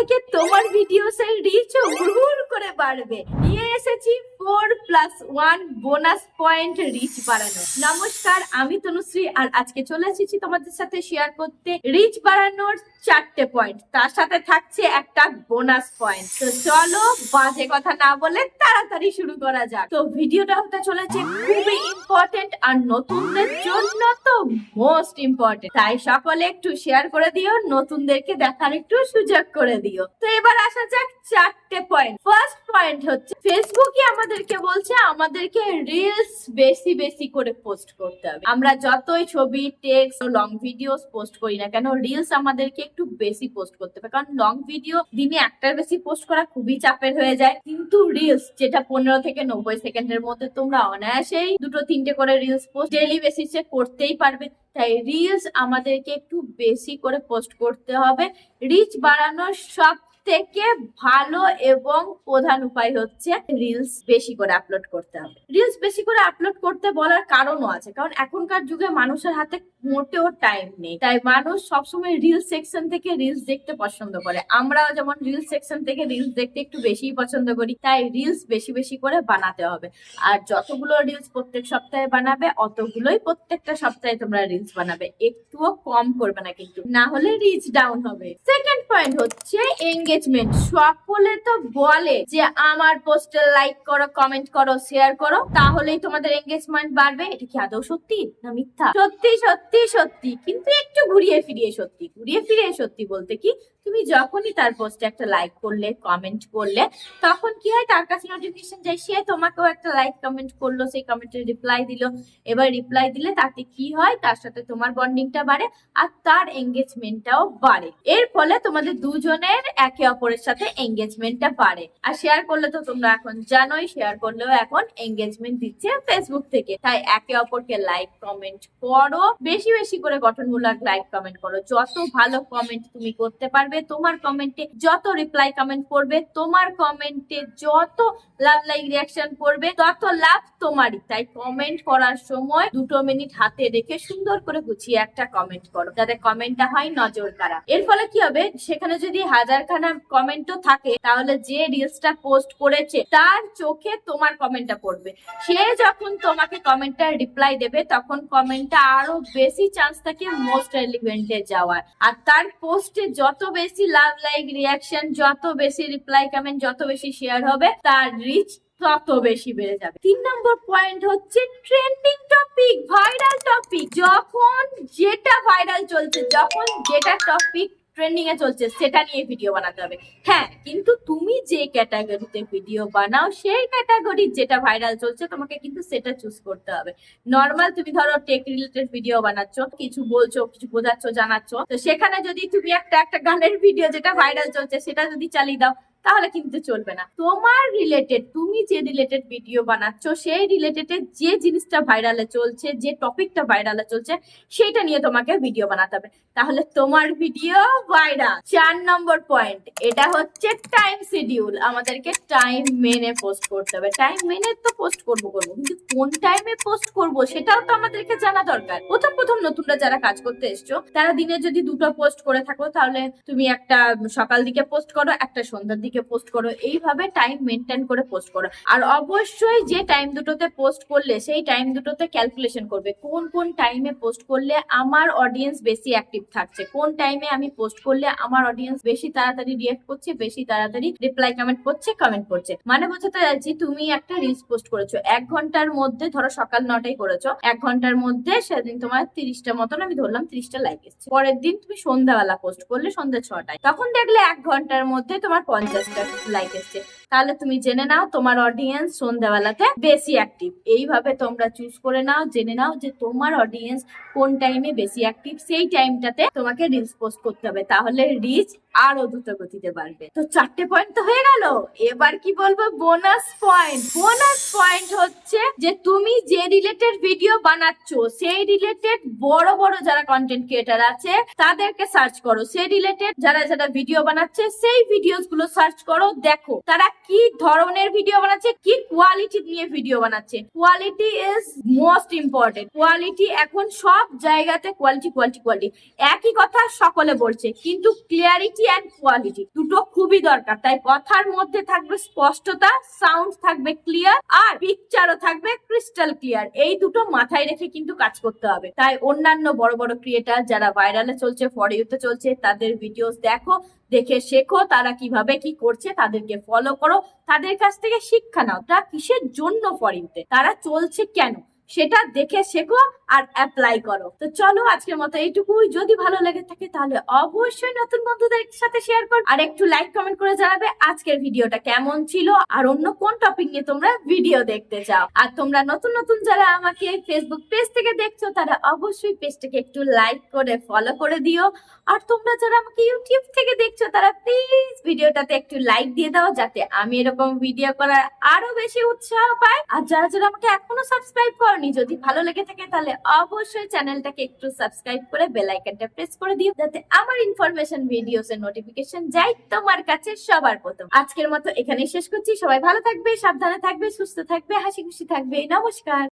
থেকে তোমার ভিডিওসের রিচও হুড় করে বাড়বে। নিয়ে এসেছি four plus one bonus point reach বাড়ানো নমস্কার, আমি তনুশ্রী আর আজকে চলে এসেছি তোমাদের সাথে শেয়ার করতে রিচ বাড়ানোর চারটে পয়েন্ট তার সাথে থাকছে একটা বোনাস পয়েন্ট তো চলো বাজে কথা না বলে তাড়াতাড়ি শুরু করা যাক। তো ভিডিওটা হতে চলেছে খুবই ইম্পর্টেন্ট আর নতুনদের জন্য তো মোস্ট ইম্পর্টেন্ট তাই সকলে একটু শেয়ার করে দিও, নতুনদেরকে দেখার একটু সুযোগ করে দিও। তো এবার আসা যাক চারটে পয়েন্ট ফার্স্ট পয়েন্ট হচ্ছে ফেসবুকই আমাদেরকে বলছে, আমাদেরকে রিলস বেশি বেশি করে পোস্ট করতে হবে। আমরা যতই ছবি টেক্সট লং ভিডিওস পোস্ট করি না কেন রিলস আমাদেরকে একটু বেশি পোস্ট করতে হবে। কারণ লং ভিডিও দিনে একটার বেশি পোস্ট করা খুবই চাপের হয়ে যায়। কিন্তু রিলস যেটা পনেরো থেকে নব্বই সেকেন্ডের মধ্যে তোমরা অনায়াসেই দুটো, তিনটে করে রিলস পোস্ট ডেলি বেসিসে করতেই পারবে। তাই রিলস আমাদেরকে একটু বেশি করে পোস্ট করতে হবে। রিচ বাড়ানোর সব থেকে ভালো এবং প্রধান উপায় হচ্ছে রিলস বেশি করে আপলোড করতে হবে। রিলস বেশি করে আপলোড করতে বলার কারণও আছে, কারণ এখনকার যুগে মানুষের হাতে মোটেও টাইম নেই। তাই মানুষ সবসময় রিলস সেকশন থেকে রিলস দেখতে পছন্দ করে। আমরাও যেমন রিলস সেকশন থেকে রিলস দেখতে একটু বেশিই পছন্দ করি, তাই রিলস বেশি বেশি করে বানাতে হবে। আর যতগুলো রিলস প্রত্যেক সপ্তাহে বানাবে, অতগুলোই প্রত্যেকটা সপ্তাহে তোমরা রিলস বানাবে। একটুও কম করবে না কিন্তু, না হলে রিচ ডাউন হবে। সেকেন্ড পয়েন্ট হচ্ছে এঙ্গেজমেন্ট সকলে তো বলে যে আমার পোস্টে লাইক করো কমেন্ট করো শেয়ার করো, তাহলেই তোমাদের এঙ্গেজমেন্ট বাড়বে। এটা কি আদৌ সত্যি না মিথ্যা? সত্যি সত্যি সত্যি। কিন্তু একটু ঘুরিয়ে ফিরিয়ে সত্যি। ঘুরিয়ে ফিরিয়ে সত্যি বলতে কি, তুমি যখনই তার পোস্টে একটা লাইক করলে কমেন্ট করলে, তখন কি হয়, তার কাছে নোটিফিকেশন যায়, সে তোমাকেও একটা লাইক কমেন্ট করল, সেই কমেন্টের রিপ্লাই দিল। এবার রিপ্লাই দিলে তাতে কি হয়, তার সাথে তোমার বন্ডিংটা বাড়ে, আর তার এঙ্গেজমেন্টটাও বাড়ে। এর ফলে তোমাদের দুজনের একে অপরের সাথে এঙ্গেজমেন্টটা বাড়ে। আর শেয়ার করলে তো তোমরা এখন জানোই শেয়ার করলেও এখন এঙ্গেজমেন্ট দিচ্ছে ফেসবুক থেকে। তাই একে অপরকে লাইক কমেন্ট করো। বেশি বেশি করে গঠনমূলক লাইক কমেন্ট করো। যত ভালো কমেন্ট তুমি করতে পারবে, তোমার কমেন্টে যত রিপ্লাই কমেন্ট করবে, তোমার কমেন্টে যত লাভ লাইক রিয়াকশন করবে, তত লাভ তোমারই। তাই কমেন্ট করার সময় দুটো মিনিট হাতে রেখে সুন্দর করে গুছিয়ে একটা কমেন্ট করো। যাতে কমেন্টটা হয় নজর কাড়া এর ফলে কি হবে? সেখানে যদি হাজারখানা কমেন্টও থাকে, তাহলে যে রিলসটা পোস্ট করেছে, তার চোখে তোমার কমেন্টটা পড়বে। সে যখন তোমাকে কমেন্টটা রিপ্লাই দেবে, তখন কমেন্টটা আরও বেশি চান্স থাকে মোস্ট রেলিভেন্টে যাওয়ার। আর তার পোস্টে যত বেশি লাভ লাইক রিয়াকশন যত বেশি রিপ্লাই কমেন্ট যত বেশি শেয়ার হবে, তার রিচ তত বেশি বেড়ে যাবে। তিন নম্বর পয়েন্ট হচ্ছে ট্রেন্ডিং টপিক ভাইরাল টপিক যখন যেটা ভাইরাল চলছে, যখন যেটা টপিক ট্রেন্ডিং এ চলছে, সেটা নিয়ে ভিডিও বানাতে হবে। হ্যাঁ কিন্তু তুমি যে ক্যাটাগরিতে ভিডিও বানাও, সেই ক্যাটাগরি যেটা ভাইরাল চলছে, তোমাকে কিন্তু সেটা চুজ করতে হবে। নর্মাল তুমি ধরো টেক রিলেটেড ভিডিও বানাচ্ছ, কিছু বলছো, কিছু বোঝাচ্ছ, জানাচ্ছ, তো সেখানে যদি তুমি একটা একটা গানের ভিডিও যেটা ভাইরাল চলছে, সেটা যদি চালিয়ে দাও তাহলে কিন্তু চলবে না। তোমার রিলেটেড তুমি যে রিলেটেড ভিডিও বানাচ্ছ, সেই রিলেটেড যে জিনিসটা ভাইরালে চলছে, যে টপিকটা ভাইরালে চলছে, সেইটা নিয়ে তোমাকে ভিডিও বানাতে হবে। তাহলে তোমার ভিডিও ভাইরাল চার নম্বর পয়েন্ট এটা হচ্ছে টাইম শিডিউল আমাদেরকে টাইম মেনে পোস্ট করতে হবে। টাইম মেনে তো পোস্ট করব, করব। কিন্তু কোন টাইমে পোস্ট করব, সেটাও তো আমাদেরকে জানা দরকার। প্রথম প্রথম নতুনরা যারা কাজ করতে এসছো, তারা দিনে যদি দুটো পোস্ট করে থাকো, তাহলে তুমি একটা সকাল দিকে পোস্ট করো, একটা সন্ধ্যার দিকে পোস্ট করো, এইভাবে টাইম মেনটেন করে পোস্ট করো। আর অবশ্যই যে টাইম দুটোতে পোস্ট করলে, সেই টাইম দুটোতে ক্যালকুলেশন করবে, কোন কোন টাইমে পোস্ট করলে আমার অডিয়েন্স বেশি অ্যাক্টিভ থাকছে, কোন টাইমে আমি পোস্ট করলে আমার অডিয়েন্স বেশি তাড়াতাড়ি রিয়েক্ট করছে, বেশি তাড়াতাড়ি রিপ্লাই কমেন্ট করছে কমেন্ট করছে। মানে বোঝাতে যাচ্ছি তুমি একটা রিলস পোস্ট করেছ, এক ঘণ্টার মধ্যে ধরো সকাল নটায় করেছ, এক ঘণ্টার মধ্যে সেদিন তোমার তিরিশটা মতন, আমি ধরলাম তিরিশটা লাইক এসছে। পরের দিন তুমি সন্ধ্যাবেলা পোস্ট করলে সন্ধ্যা ছটায়, তখন দেখলে এক ঘণ্টার মধ্যে তোমার পঞ্চাশটা লাইক এসছে তাহলে তুমি জেনে নাও তোমার অডিয়েন্স সন্ধ্যাবেলাতে বেশি অ্যাক্টিভ এইভাবে তোমরা চুজ করে নাও, জেনে নাও যে তোমার অডিয়েন্স কোন টাইমে বেশি অ্যাক্টিভ সেই টাইমটাতে তোমাকে রিলস পোস্ট করতে হবে। তাহলে রিচ আরও দ্রুত গতিতে বাড়বে। তো চারটে পয়েন্ট তো হয়ে গেল। এবার কি বলব? বোনাস পয়েন্ট বোনাস পয়েন্ট হচ্ছে যে তুমি যে রিলেটেড ভিডিও বানাচ্ছো, সেই রিলেটেড বড় বড় যারা কন্টেন্ট ক্রিয়েটার আছে, তাদেরকে সার্চ করো। সেই রিলেটেড যারা যারা ভিডিও বানাচ্ছে, সেই ভিডিওসগুলো সার্চ করো। দেখো, তারা কি ধরনের ভিডিও বানাচ্ছে, কি কোয়ালিটি নিয়ে ভিডিও বানাচ্ছে। Quality is most important quality এখন সব জায়গাতে কোয়ালিটি কোয়ালিটি কোয়ালিটি একই কথা সকলে বলছে, কিন্তু ক্লিয়ারিটি অ্যান্ড কোয়ালিটি দুটো খুবই দরকার। তাই কথার মধ্যে থাকবে স্পষ্টতা সাউন্ড থাকবে ক্লিয়ার আর পিকচারও থাকবে ক্রিস্টাল ক্লিয়ার এই দুটো মাথায় রেখে কিন্তু কাজ করতে হবে। তাই অন্যান্য বড় বড় ক্রিয়েটার যারা ভাইরালে চলছে ফর চলছে, তাদের ভিডিওস দেখো। দেখে শেখো তারা কীভাবে কি করছে, তাদেরকে ফলো করো, তাদের কাছ থেকে শিক্ষা নাও। তারা কিসের জন্য ফর তারা চলছে কেন? সেটা দেখে শেখো আর অ্যাপ্লাই করো। তো চলো আজকের মতো এইটুকুই। যদি ভালো লেগে থাকে তাহলে অবশ্যই নতুন বন্ধুদের সাথে শেয়ার করো। আর একটু লাইক কমেন্ট করে জানাবে আজকের ভিডিওটা কেমন ছিল আর অন্য কোন টপিক নিয়ে তোমরা ভিডিও দেখতে চাও। আর তোমরা নতুন নতুন যারা আমাকে ফেসবুক পেজ থেকে দেখছ, তারা অবশ্যই পেজটাকে একটু লাইক করে ফলো করে দিও। আর তোমরা যারা আমাকে ইউটিউব থেকে দেখছ, তারা প্লিজ ভিডিওটাতে একটু লাইক দিয়ে দাও, যাতে আমি এরকম ভিডিও করার আরও বেশি উৎসাহ পাই। আর যারা যারা আমাকে এখনও সাবস্ক্রাইব করনি, যদি ভালো লেগে থাকে তাহলে অবশ্যই চ্যানেলটাকে একটু সাবস্ক্রাইব করে বেল আইকনটা প্রেস করে দিও, যাতে আমার ইনফরমেশন ভিডিওস এর নোটিফিকেশন যায় তোমার কাছে সবার প্রথম। আজকের মতো এখানেই শেষ করছি। সবাই ভালো থাকবে, সাবধানে থাকবে, সুস্থ থাকবে, হাসি খুশি থাকবে। নমস্কার।